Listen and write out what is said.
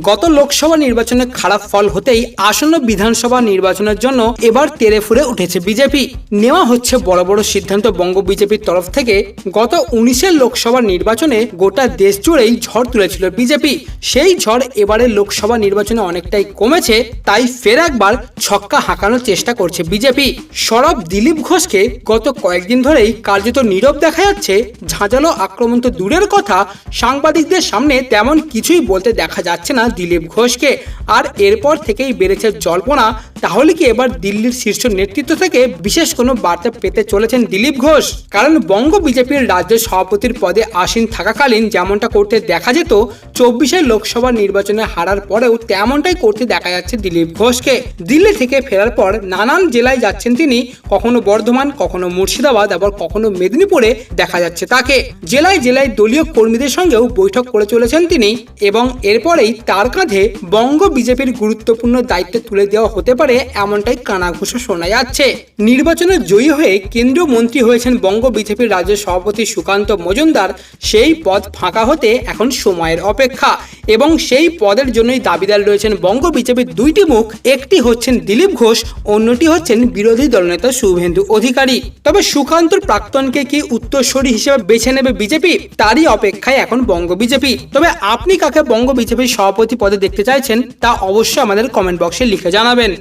গত লোকসভা নির্বাচনে খারাপ ফল হতেই আসন্ন বিধানসভা নির্বাচনের জন্য এবার তেরে ফুরে উঠেছে বিজেপি। নেওয়া হচ্ছে বড় বড় সিদ্ধান্ত বঙ্গ বিজেপির তরফ থেকে। গত উনিশের লোকসভা নির্বাচনে গোটা দেশ জুড়েই ঝড় তুলেছিল বিজেপি। সেই ঝড় এবারে লোকসভা নির্বাচনে অনেকটাই কমেছে, তাই ফের একবার ছক্কা হাঁকানোর চেষ্টা করছে বিজেপি। সরব দিলীপ ঘোষকে গত কয়েকদিন ধরেই কার্যত নীরব দেখা যাচ্ছে। ঝাঁঝালো আক্রমণ তো দূরের কথা, সাংবাদিকদের সামনে তেমন কিছুই বলতে দেখা যাচ্ছে না। দিলীপ ঘোষকে? আর এরপর থেকেই বেড়েছে জল্পনা, তাহলে কি এবার দিল্লির শীর্ষ নেতৃত্ব থেকে বিশেষ কোনো বার্তা পেতে চলেছেন দিলীপ ঘোষ? কারণ বঙ্গ বিজেপির রাজ্য সভাপতির পদে আসীন থাকাকালীন যেমনটা করতে দেখা যেত চব্বিশের লোকসভা নির্বাচনে হারার পরেও তেমনটাই করতে দেখা যাচ্ছে দিলীপ ঘোষকে। দিল্লি থেকে ফেরার পর নানান জেলায় যাচ্ছেন তিনি, কখনো বর্ধমান, কখনো মুর্শিদাবাদ, আবার কখনো মেদিনীপুরে দেখা যাচ্ছে তাকে। জেলায় জেলায় দলীয় কর্মীদের সঙ্গেও বৈঠক করে চলেছেন তিনি এবং এরপরেই তার কাঁধে বঙ্গ বিজেপির গুরুত্বপূর্ণ দায়িত্ব তুলে দেওয়া হতে পারে এমনটাই কানাঘুষো শোনা যাচ্ছে। নির্বাচনে জয়ী হয়ে কেন্দ্রীয় মন্ত্রী হয়েছেন বঙ্গ বিজেপির রাজ্য সভাপতি সুকান্ত মজুমদার। সেই পদ ফাঁকা হতে এখন সময়ের অপেক্ষা। এবং সেই পদের জন্যই দাবিদার রয়েছেন বঙ্গ বিজেপির দুইটি মুখ, একটি হচ্ছেন দিলীপ ঘোষ, অন্যটি হচ্ছেন বিরোধী দলনেতা শুভেন্দু অধিকারী। তবে সুকান্তর প্রাক্তনকে কি উত্তরসূরি হিসেবে বেছে নেবে বিজেপি? তারই অপেক্ষায় এখন বঙ্গ বিজেপি। তবে আপনি কাকে বঙ্গ বিজেপির সভাপতি পদে দেখতে চাইছেন তা অবশ্যই আমাদের কমেন্ট বক্সে লিখে জানাবেন।